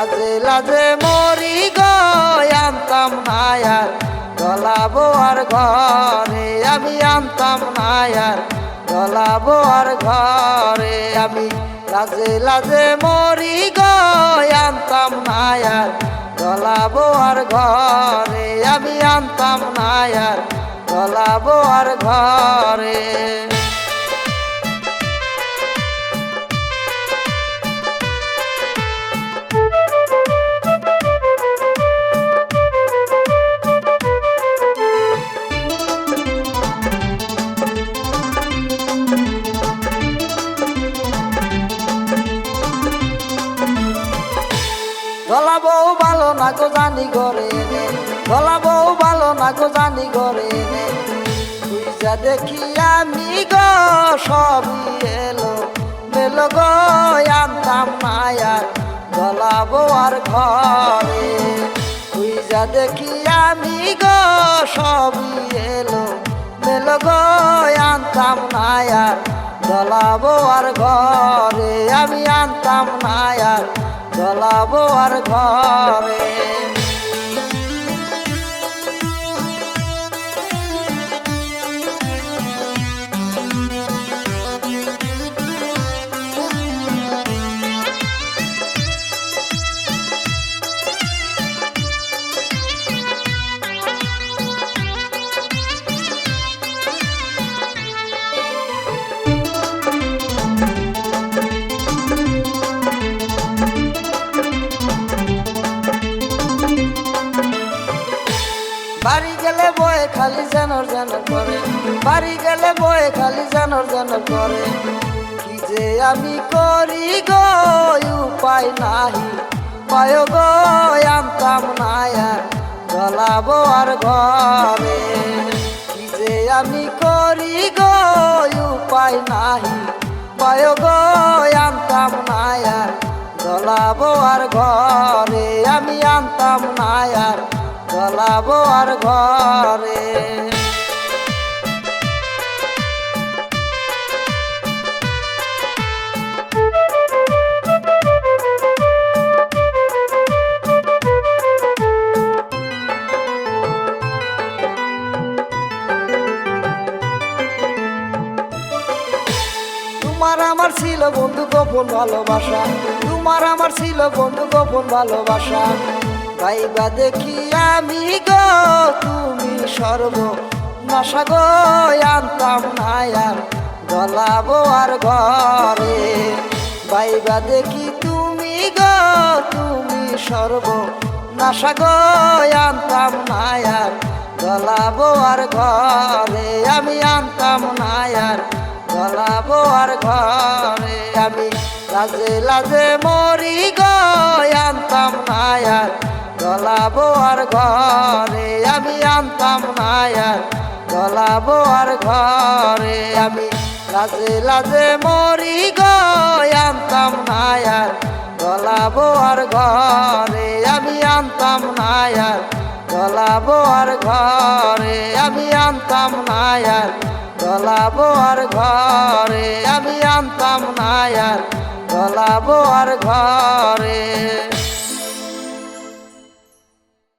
লাজে লাজে মরি গো আনতাম নায়ার গলাবো আর ঘরে। আমি আনতাম নায়ার গলাবো আর ঘরে। আমি লাজে লাজে মরি গো আনতাম নায়ার গলাবো আর ঘরে। আমি আনতাম নায়ার গলাবো আর ঘরে। গলা বউ ভালো না গো জানি গরে গলা বউ ভালো না গো জানি গরে তুই যা দেখি আমি গো, সবই এলো। মেলো গো, আনতাম মায়ার গলা বউয়ার ঘরে। তুই দেখি আমি গো, সবই এলো। মেলো গো, আনতাম নায়ার গলা বউয়ার ঘরে। আমি আনতাম নায়ার গলাবো আর ঘরে। বাড়ি গেলে বয়ে খালি জানর জানর করে। বাড়ি গেলে বয়ে খালি জানর জানর করে। কি যে আমি করি গো উপায় নাহি। পায় গো আনতাম নায়ার গলাবো আর ঘরে। কি যে আমি করি গো উপায় নাহি। পায় গো আনতাম নায়ার গলাবো আর ঘরে। আমি আনতাম নায়ার গলাবো আর ঘরে। আমার ছিল বন্ধু গোপন ভালোবাসা তোমার আমার ছিল বন্ধু গোপন ভালোবাসা। ভাইবা দেখি আমি গো, তুমি সর্ব নশা গো, আনতাম নায়ার গলাবো আর ঘরে। ভাইবা দেখি তুমি গো, তুমি সর্ব নশা গো, আনতাম নায়ার গলাবো আর ঘরে। আমি আনতাম নায়ার গলাবো আর ঘরে। আমি লাজে লাজে মরি গো, আনতাম নায়ার গলাবো আর ঘরে আমি আনতাম নায়ার গলাবো আর ঘরে আমি লাজে লাজে মরি গো, আনতাম নায়ার গলাবো আর ঘরে আমি আনতাম নায়ার গলাবো আর ঘরে আমি আনতাম নায়ার গলাবো আর ঘরে আমি আনতাম নায়ার গলাবো আর ঘরে